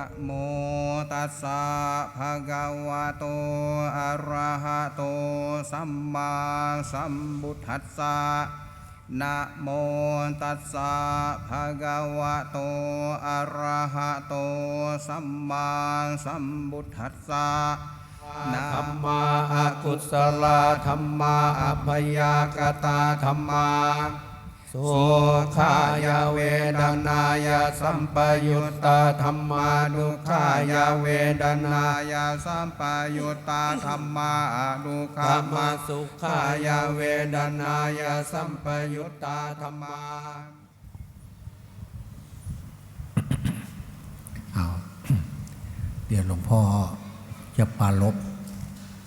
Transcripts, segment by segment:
นะโมตัสสะภะคะวะโต อะระหะโต สัมมาสัมพุทธัสสะนะโมตัสสะภะคะวะโต อะระหะโต สัมมาสัมพุทธัสสะนะธรรมาอากุศลธรรมาอภยากตาธรรมา สุขายาเวดนายาสัมปยุตตาธรรมาดุขายาเวดนานายาสัมปยุตตาธรรมาดุขามาสุขายาเวดนายาสัมปยุตตาธรรมาเอาเดี๋ยวหลวงพ่อจะปารบ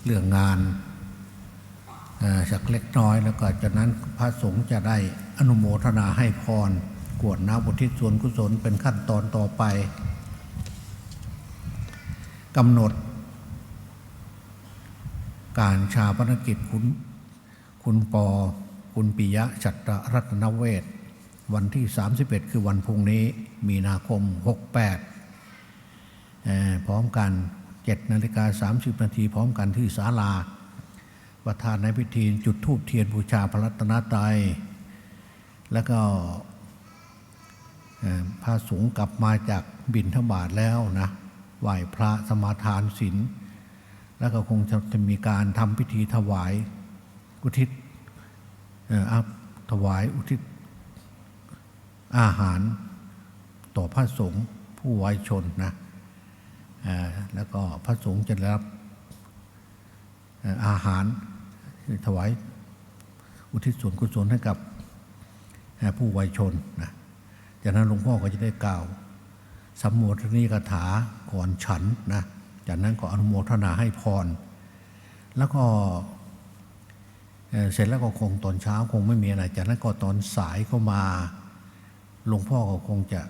เรื่องงานสักเล็กน้อยแล้วก็จากนั้นพระสงฆ์จะได้ อนุโมทนาให้พรกวดน้ำบุทิศส่วนกุศลเป็นขั้นตอนต่อไปกำหนด การชาปนกิจคุณคุณปอ คุณปิยะชัตรรัตนเวศวันที่ 31 คือวันพรุ่งนี้มีนาคม 68 พร้อมกัน 7 นาฬิกา 30 นาทีพร้อมกันที่ศาลา ประธานในพิธีจุดธูปเทียนบูชาพระรัตนตรัย แล้วก็พระสงฆ์กลับมาจากบินทบาทแล้วนะไหว้พระสมาทานศีลแล้วก็คงจะจะมีการทำพิธีถวายอุทิศอัพถวายอุทิศอาหารต่อพระสงฆ์ผู้ไว้ชนนะแล้วก็พระสงฆ์จะรับอาหารถวายอุทิศส่วนกุศลให้กับ ผู้ไวยชนนะจากนั้นหลวงพ่อก็จะได้กล่าวสัมโมทนีกถาก่อนฉันนะจากนั้นก็อนุโมทนาให้พร แล้วก็เเสร็จแล้วก็คงตอนเช้าคงไม่มีอะไร จากนั้นก็ตอนสายเข้ามาหลวงพ่อก็คงจะ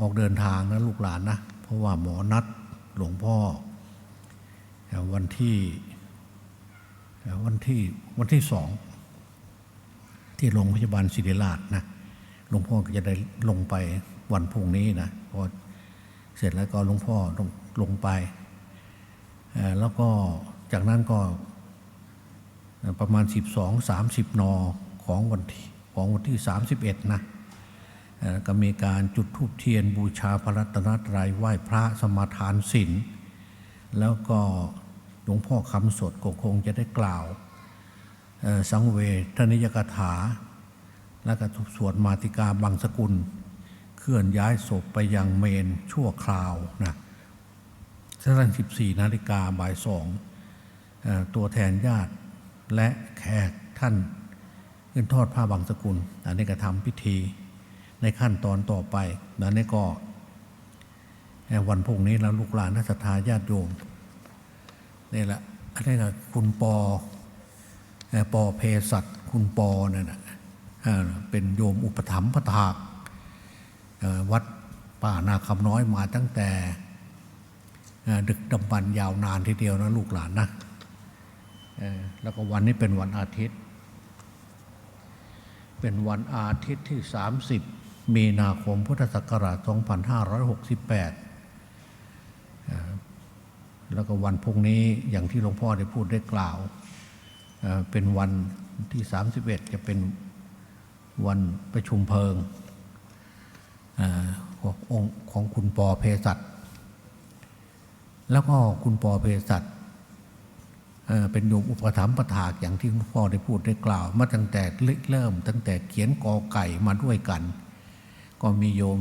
ออกเดินทางนะลูกหลานนะ เพราะว่าหมอนัดหลวงพ่อ วันที่วันที่วันที่สอง ที่โรงพยาบาลศิริราชนะหลวงพ่อก็จะได้ลงไปวันพรุ่งนี้นะพอเสร็จแล้วก็หลวงพ่อลงลงไป แล้วก็จากนั้นก็ประมาณ 12 30 นของวันที่ของวันที่ 31 นะเอ่อก็มีการจุดธูปเทียนบูชาพระรัตนตรัยไหว้พระสมาทานศีลแล้วก็หลวงพ่อคำสดก็คงจะได้กล่าว สังเวทนิยกถา และก็สวดมาติกาบางสกุล เคลื่อนย้ายศพไปยังเมนชั่วคราวนะสัก14 นาฬิกาบ่ายสองตัวแทนญาติและแขกท่านขึ้นทอดผ้าบางสกุล อันนี้ก็ทำพิธีในขั้นตอนต่อไปอันนี้ก็เอ่อวันพรุ่งนี้แล้วลูกหลานนักศรัทธาญาติโยมนี่แหละอันนี้ก็คุณปอ ปอเพสัตคุณปอนั่นนะเอ่อเป็นโยมอุปถัมภะถากวัดป่านาคำน้อยมาตั้งแต่ดึกดำบรรยาวนานทีเดียวนะลูกหลานนะแล้วก็วันนี้เป็นวันอาทิตย์ เป็นวันอาทิตย์ที่ 30 มีนาคมพุทธศักราช 2568เอ่อแล้วก็วันพรุ่งนี้อย่างที่หลวงพ่อได้พูดได้กล่าว เป็นวันที่ 31 จะเป็นวันประชุมเพลิงขององค์ของคุณปอเพศัตแล้วก็คุณปอเพศัตเเป็นโยมอุปถัมภ์ประถากอย่างที่หลวงพ่อได้พูดได้กล่าว มาตั้งแต่เริ่ม ตั้งแต่เขียนกอไก่มาด้วยกัน ก็มีโยม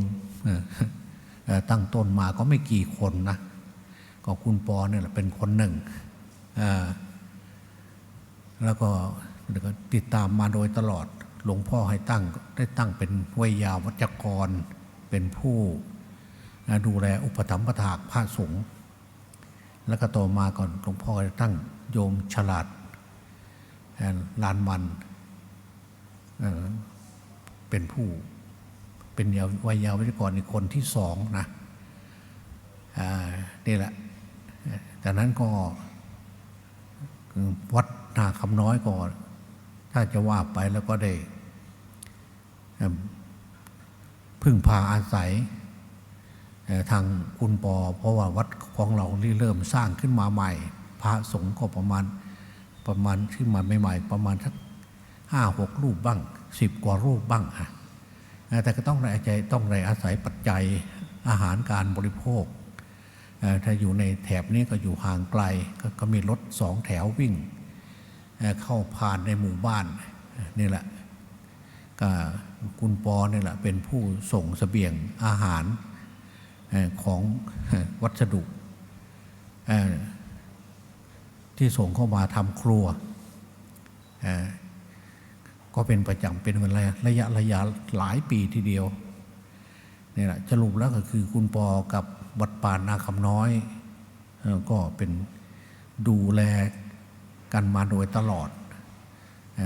ตั้งต้นมาก็ไม่กี่คนนะ ก็คุณปอเนี่ยเป็นคนหนึ่งอ แล้วก็ติดตามมาโดยตลอดหลวงพ่อให้ตั้งได้ตั้งเป็นวัยาวัจกร เป็นผู้ดูแลอุปถัมภะถากพระสงฆ์แล้วก็ต่อมาก่อนหลวงพ่อได้ตั้งโยมฉลาดลานมันเป็นผู้เป็นยาวัยยาวัจกรอีกคนที่สองนะนี่แหละจากนั้นก็วัด นาคำน้อยก่อน ถ้าจะว่าไปแล้วก็ได้พึ่งพาอาศัยทางคุณปอ เพราะว่าวัดของเราที่เริ่มสร้างขึ้นมาใหม่ พระสงฆ์ก็ประมาณประมาณขึ้นมาใหม่ๆประมาณสักห้าหกรูปบ้างสิบกว่ารูปบ้างอะแต่ก็ต้องได้ใจต้องได้อาศัยปัจจัยอาหารการบริโภค ถ้าอยู่ในแถบนี้ก็อยู่ห่างไกลกก็มีรถสองแถววิ่ง เข้าผ่านในหมู่บ้านนี่แหละก็คุณปอเนี่ยแหละเป็นผู้ส่งเสบียงอาหารของวัสดุที่ส่งเข้ามาทำครัวก็เป็นประจำเป็นเวลาระยะระยะหลายปีทีเดียวนี่แหละสรุปแล้วก็คือคุณปอกับวัดป่านาคำน้อย ก็เป็นดูแล กันมาโดยตลอด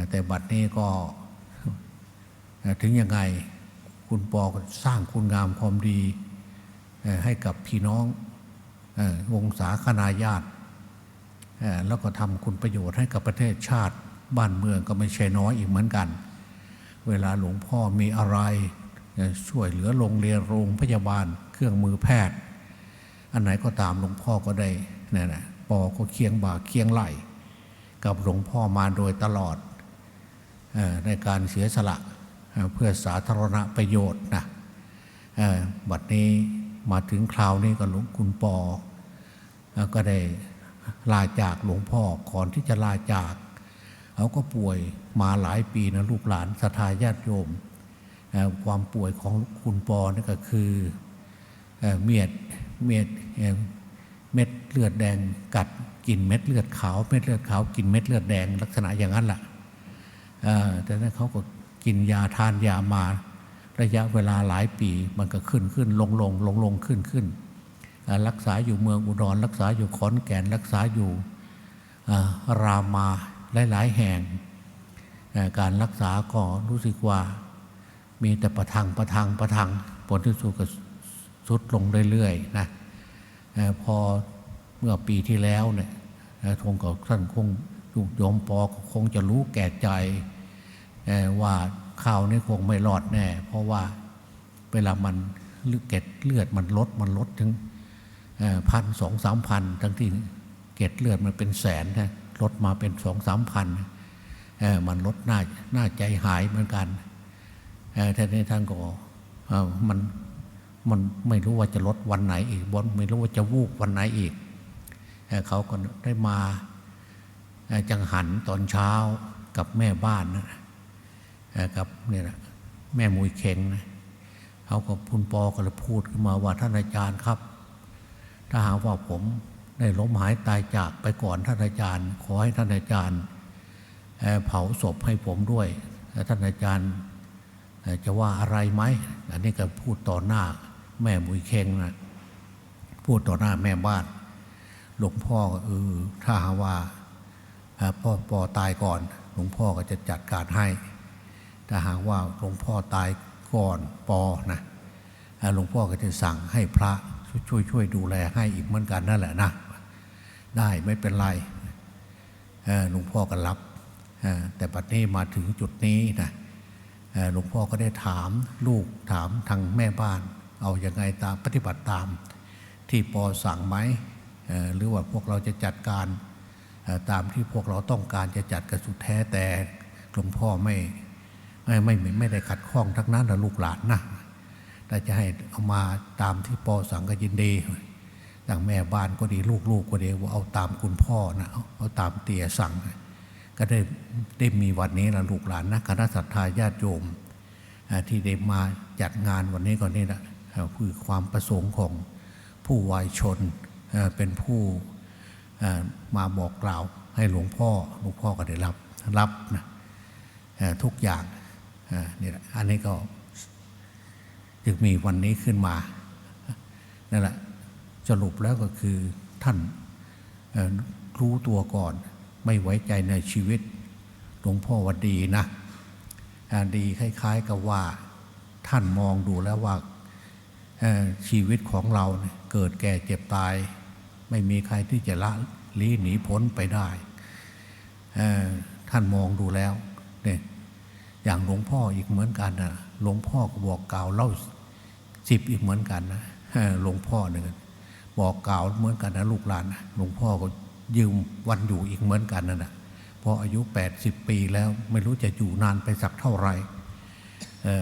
แต่บัดนี้ก็ถึงยังไงคุณปอสร้างคุณงามความดีให้กับพี่น้องวงศาคณาญาติแล้วก็ทำคุณประโยชน์ให้กับประเทศชาติบ้านเมืองก็ไม่ใช่น้อยอีกเหมือนกัน เวลาหลวงพ่อมีอะไรช่วยเหลือโรงเรียนโรงพยาบาลเครื่องมือแพทย์ อันไหนก็ตามหลวงพ่อก็ได้นี่ยนะปอก็เคียงบ่าเคียงไหล กับหลวงพ่อมาโดยตลอดในการเสียสละเพื่อสาธารณประโยชน์นะบัดนี้มาถึงคราวนี้ก็หลวงคุณปอเอ่อก็ได้ลาจากหลวงพ่อก่อนที่จะลาจากเขาก็ป่วยมาหลายปีนะลูกหลานศรัทาญาติโยม ความป่วยของคุณปอนี่ก็คือเมียดเมียด เลือดแดงกัดกินเม็ดเลือดขาวเม็ดเลือดขาวกินเม็ดเลือดแดงลักษณะอย่างนั้นแหละเอ่อแต่นั้นเขาก็กินยาทานยามาระยะเวลาหลายปีมันก็ขึ้นขึ้นลงลงลงลงขึ้นขึ้นรักษาอยู่เมืองอุดรรักษาอยู่ขอนแก่นรักษาอยู่รามาหลายๆแห่ง การรักษาก็รู้สึกว่ามีแต่ประทังประทังประทังผลที่สุดก็สุดลงเรื่อยๆนะพอ มื่อปีที่แล้วเนี่ยทงกับท่านคงโยมปอคงจะรู้แก่ใจว่าข่าวนี้คงไม่รอดแน่ เพราะว่าเวลามันเลือดเกล็ดเลือดมันลดมันลดถึงพันสองสามพันทั้งที่เกล็ดเลือดมันเป็นแสนนะลดมาเป็นสองสามพันมันลดหน้าหน้าใจหายเหมือนกันท่านนี้ท่านก่อมันมันไม่รู้ว่าจะลดวันไหนอีกบนไม่รู้ว่าจะวูบวันไหนอีก เขาก็ได้มาจังหันตอนเช้ากับแม่บ้านนะกับเนี่ยนะแม่มุยเข็งนะเขาก็พุนปอก็เลยพูดขึ้นมาว่าท่านอาจารย์ครับ ถ้าหากว่าผมได้ล้มหายตายจากไปก่อนท่านอาจารย์ ขอให้ท่านอาจารย์เผาศพให้ผมด้วยท่านอาจารย์จะว่าอะไรไหมอันนี้ก็พูดต่อหน้าแม่มุยเข็งนะพูดต่อหน้าแม่บ้าน หลวงพ่อก็เออถ้าหากว่าพ่อปอตายก่อน หลวงพ่อก็จะจัดการให้ ถ้าหากว่าหลวงพ่อตายก่อนปอนะหลวงพ่อก็จะสั่งให้พระช่วยช่วยดูแลให้อีกเหมือนกันนั่นแหละนะได้ไม่เป็นไรหลวงพ่อก็รับแต่ปัจนี้มาถึงจุดนี้นะหลวงพ่อก็ได้ถามลูกถามทางแม่บ้าน เอาอยัางไงตามปฏิบัติตาม ที่ปอสั่งไหม หรือว่าพวกเราจะจัดการตามที่พวกเราต้องการจะจัดกระสุดแท้แต่หลวงพ่อไม่ไม่ไม่ไม่ไม่ได้ขัดข้องทั้งนั้นนะลูกหลานนะแต่จะให้เอามาตามที่ปอสั่งก็ยินดีอย่างแม่บ้านก็ดีลูกๆก็ดีว่าเอาตามคุณพ่อนะเอาตามเตี่ยสั่ง ก็ได้ได้มีวันนี้นะลูกหลานนะคณะสัตยาญาติโยมที่ได้มาจัดงานวันนี้ก่อนนี่นะคือความประสงค์ของผู้วายชน เป็นผู้มาบอกกล่าวให้หลวงพ่อหลวงพ่อก็ได้รับรับนะทุกอย่างนี่แหละอันนี้ก็จึงมีวันนี้ขึ้นมานั่นแหละสรุปแล้วก็คือท่านรู้ตัวก่อน ไม่ไว้ใจในชีวิตหลวงพ่อว่าดีนะดีคล้าย ๆ กับว่าท่านมองดูแล้วว่าชีวิตของเราเเกิดแก่เจ็บตาย ไม่มีใครที่จะละลี้หนีพ้นไปได้ท่านมองดูแล้วเนี่ยอย่างหลวงพ่ออีกเหมือนกันนะหลวงพ่อก็บอกกล่าวเล่าสิบอีกเหมือนกันนะหลวงพ่อเนี่ยบอกกล่าวเหมือนกันนะลูกหลานนะหลวงพ่อก็ยืมวันอยู่อีกเหมือนกันนั่นนะพราะอายุ 80 ปีแล้วไม่รู้จะอยู่นานไปสักเท่าไหร่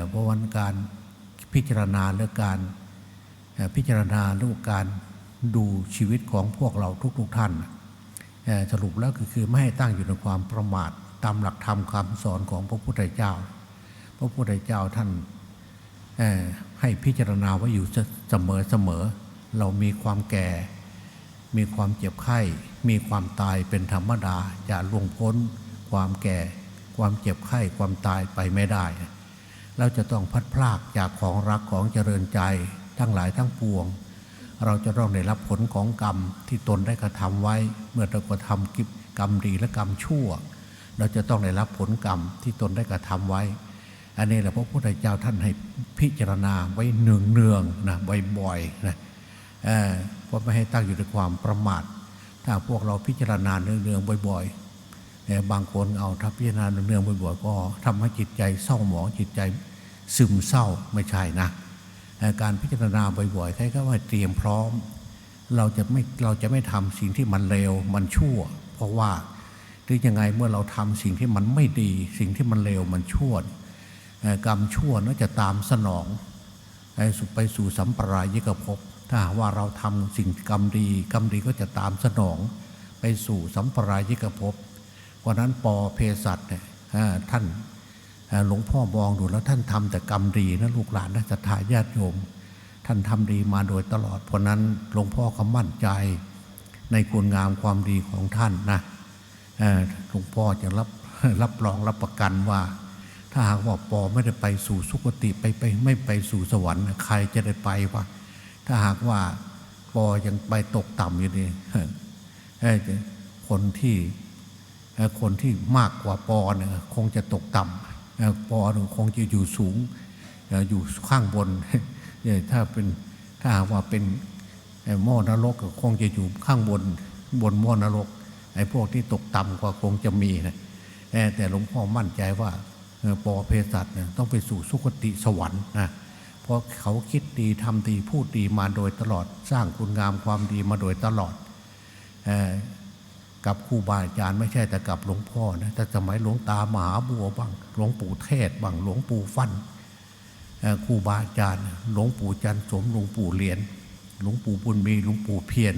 เพราะวันการพิจารณาและการพิจารณาเรื่องการ ดูชีวิตของพวกเราทุก ๆท่าน สรุปแล้วก็คือไม่ให้ตั้งอยู่ในความประมาทตามหลักธรรมคำสอนของพระพุทธเจ้า พระพุทธเจ้าท่านให้พิจารณาไว้อยู่เสมอเสมอ เรามีความแก่ มีความเจ็บไข้ มีความตายเป็นธรรมดาจะล่วงพ้น ความแก่ ความเจ็บไข้ความตายไปไม่ได้ เราจะต้องพัดพลากจากของรักของเจริญใจทั้งหลายทั้งปวง เราจะต้องได้รับผลของกรรมที่ตนได้กระทำไว้ เมื่อเรากระทำกิจกรรมดีและกรรมชั่ว เราจะต้องได้รับผลกรรมที่ตนได้กระทำไว้ อันนี้แหละพระพุทธเจ้าท่านให้พิจารณาไว้เนืองเนืองๆนะบ่อยๆนะเอ่อเพราะไม่ให้ตั้งอยู่ในความประมาท ถ้าพวกเราพิจารณาเนืองเนืองๆบ่อยๆบางคนเอาถ้าพิจารณาเนืองเนืองๆบ่อยๆก็ทำให้จิตใจเศร้าหมองจิตใจซึมเศร้าไม่ใช่นะ การพิจารณาบ่อยๆใครก็ว่าเตรียมพร้อม เราจะไม่เราจะไม่ทำสิ่งที่มันเลวมันชั่ว เพราะว่าหรือยังไงเมื่อเราทำสิ่งที่มันไม่ดี สิ่งที่มันเลวมันชั่วกรรมชั่วน่าจะตามสนองไปสู่ไปสู่สัมปรายกภพถ้าว่าเราทำสิ่งกรรมดี กรรมดีก็จะตามสนอง ไปสู่สัมปรายกภพเพราะนั้นปอเพสัตเนี่ยท่าน หลวงพ่อมองดูแล้วท่านทำแต่กรรมดีนะลูกหลานนะศรัทธาญาติโยม ท่านทำดีมาโดยตลอด เพราะนั้นหลวงพ่อเขามั่นใจ ในคุณงามความดีของท่านนะหลวงพ่อจะรับรับรองรับประกันว่า ถ้าหากว่าปอไม่ได้ไปสู่สุคติไปไปไม่ไปสู่สวรรค์ใครจะได้ไปวะถ้าหากว่าปอยังไปตกต่ำอยู่นี่คนที่คนที่มากกว่าปอเนี่ยคงจะตกต่ำ ปอนคงจะอยู่สูงอยู่ข้างบนถ้าเป็นถ้าว่าเป็นเอ่อหม้อนรกก็คงจะอยู่ข้างบนบนหม้อนรกไอ้พวกที่ตกต่ำกว่าคงจะมีนะแต่หลวงพ่อมั่นใจว่าเอ่อปอเพสัตเนี่ยต้องไปสู่สุคติสวรรค์นะเพราะเขาคิดดีทำดีพูดดีมาโดยตลอดสร้างคุณงามความดีมาโดยตลอดอ กับครูบาอาจารย์ไม่ใช่แต่กับหลวงพ่อนะแต่สมัยหลวงตามหาบัวบ้างหลวงปู่เทศบ้างหลวงปู่ฟันครูบาอาจารย์หลวงปู่จันสมหลวงปู่เหรียญหลวงปู่บุญมีหลวงปู่เพียร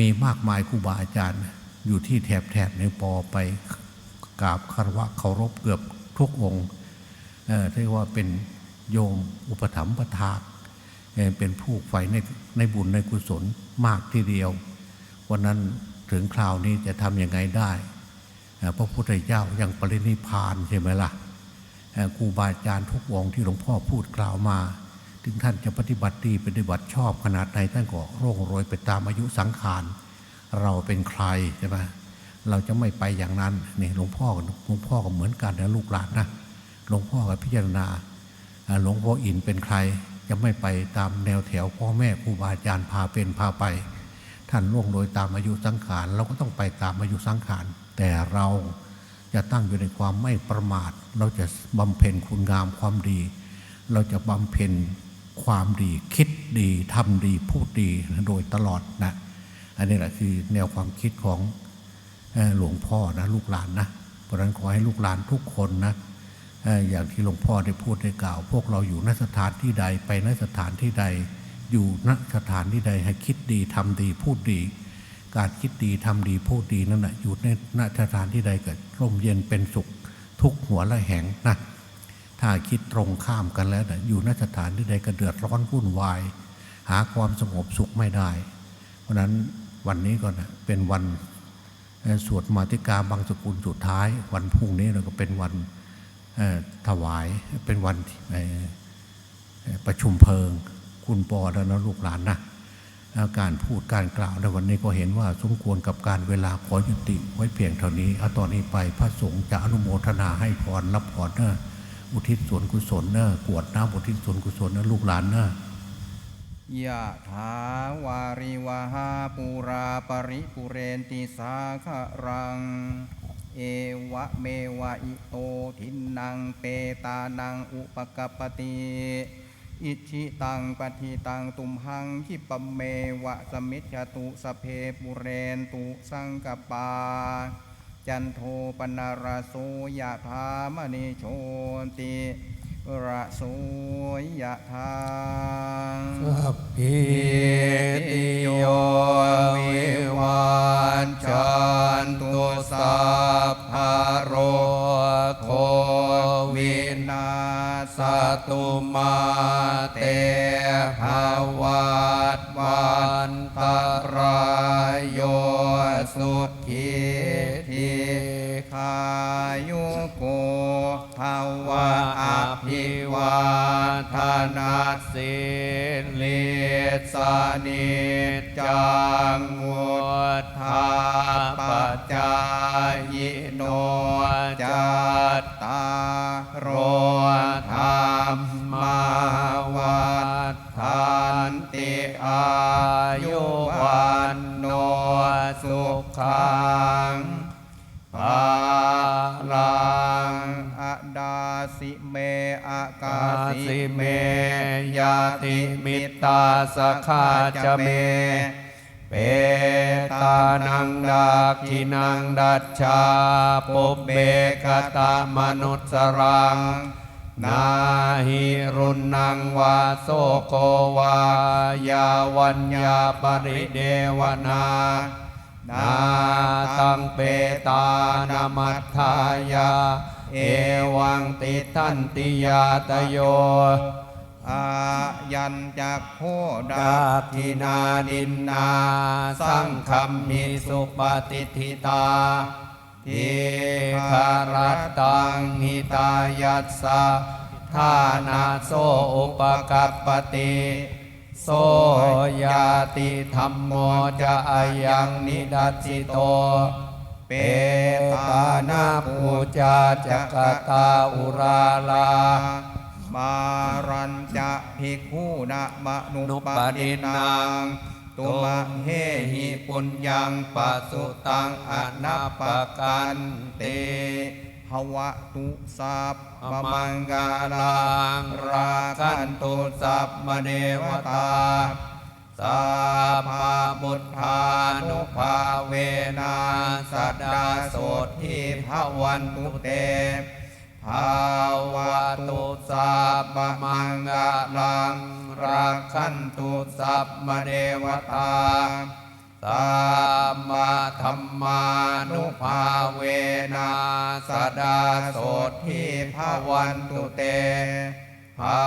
มีมากมายครูบาอาจารย์ อยู่ที่แถบแถบในปอไปกราบคารวะเคารพเกือบทุกองค์เรียกว่าเป็นโยมอุปถัมภ์ประทากเอ่อเป็นผู้ใฝ่ในในบุญในกุศลมากทีเดียว วันนั้น ถึงคราวนี้จะทำยังไงได้เอ่อพระพุทธเจ้ายังปรินิพานใช่ไหมล่ะครูบาอาจารย์ทุกองที่หลวงพ่อพูดกล่าวมา ถึงท่านจะปฏิบัติดีปฏิบัติชอบขนาดไหนท่านก็ร่วงโรยไปตามอายุสังขารเราเป็นใครใช่ไหมเราจะไม่ไปอย่างนั้นนี่หลวงพ่อกับหลวงพ่อก็เหมือนกันนะลูกหลานนะหลวงพ่อกับพิจารณาหลวงพ่ออินเป็นใครจะไม่ไปตามแนวแถวพ่อแม่ครูบาอาจารย์พาเป็นพาไป ท่านล่วงโดยตามอายุสังขารเราก็ต้องไปตามอายุสังขาร แต่เราจะตั้งอยู่ในความไม่ประมาท เราจะบำเพ็ญคุณงามความดี เราจะบำเพ็ญความดีคิดดีทำดีพูดดีโดยตลอดนะอันนี้แหละคือแนวความคิดของหลวงพ่อนะลูกหลานนะเพราะฉะนั้นขอให้ลูกหลานทุกคนนะเอ่ออย่างที่หลวงพ่อได้พูดได้กล่าว พวกเราอยู่ณสถานที่ใดไปณสถานที่ใด อยู่ณสถานที่ใดให้คิดดีทำดีพูดดี การคิดดีทำดีพูดดีนั่นแหะอยู่ในณสถานที่ใดเกิดร่มเย็นเป็นสุข ทุกหัวละแหงนะถ้าคิดตรงข้ามกันแล้วนะอยู่ณสถานที่ใดก็เดือดร้อนวุ่นวาย หาความสงบสุขไม่ได้ เพราะฉะนั้นวันนี้ก็นะเป็นวันสวดมาติกาบางสกุลสุดท้าย วันพรุ่งนี้เราก็เป็นวันถวายเป็นวันประชุมเพลิง คุณปอแล้วนะลูกหลานนะเอ่อการพูดการกล่าวในวันนี้ก็เห็นว่าสมควรกับการเวลาขอยุติไว้เพียงเท่านี้เอาตอนนี้ไปพระสงฆ์จะอนุโมทนาให้พรรับพรเนอะอุทิศส่วนกุศลเนอะกวดน้ำอุทิศส่วนกุศลนะลูกหลานเนอะยะถาวาริวหาปูราปริปุเรนติสาครัง เอวะเมวะอิโตทินังเปตานังอุปกปติ อิชิตังปฏิตังตุมหังคิปเมวะสมิจจตุสเพปุเรนตุสังกปา จันโทปนารโสยะธามณิโชติระโสยะธาสัพพิติโยวิวันจันตุสัพพโรโควินาสตุม นิจจังวุธาปจายโนจัตตารโธรรมาวัฏฐานติอายุวันโนสุขังภาลังอดาสิเมอากาสิเม ติมิตาสคาจเม เปตานังดากินังดัชชาปุบเบกตามนุสรังนาหิรุนังวาโสโกวายาวัญญาปริเดวนานาตังเปตานามัทธายา เอวังติทันติยาตโย อายัญจากโพดาดาทินาดินนา สังคัมมิสุปฏิทิตาทิคารตังหิตายัสสะทานาโสอุปกัปปติโสยาติธรรมโมจะอายังนิดัสสิโต เปตานาปูจาจักตาอุราลา มารัญจะภิกขุนะมนุปปินางตุมะเฮหิปุญญังปัสุตังอนัปกันเตภวะตุสัพพมังกาลังราคันตุสัพมเนวตาสัพพบุทธานุภาเวนะสดดาโสทิภวันตุเต ภาวะตุสัพพมังกาลังรักขันตุสัพมเดวตาสัมมาธรรมานุภาเวนะสดาโสทิภวันตุเตภา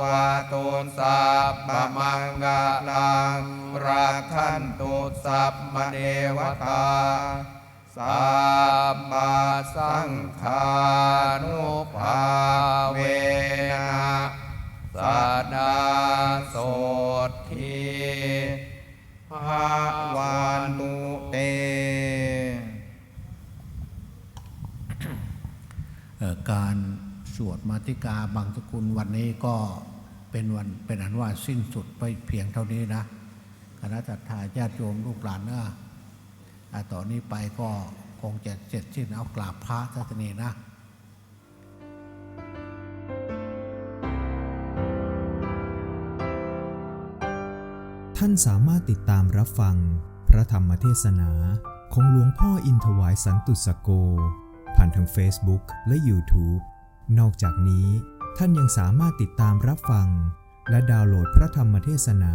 วะตุสัพพมังกาลังรักขันตุสัพมเดวตา สัมมาสังฆานุภาเวนะสัดาโสทิภาวัวันนตุเตการสวดมาติกาบางสกุลวันนี้ก็เป็นวันเป็นอันว่าสิ้นสุดไปเพียงเท่านี้นะคณะจัตตาญาติโยมลูกหลานเนะอะ ต่อนนี้ไปก็คงจะเสร็จสิ้นเอากราบพระทัศนีนะท่านสามารถติดตามรับฟัง พระธรรมเทศนาของหลวงพ่ออินทวายสันตุสโก ผ่านทาง Facebook และ YouTube นอกจากนี้ท่านยังสามารถติดตามรับฟัง และดาวน์โหลดพระธรรมเทศนา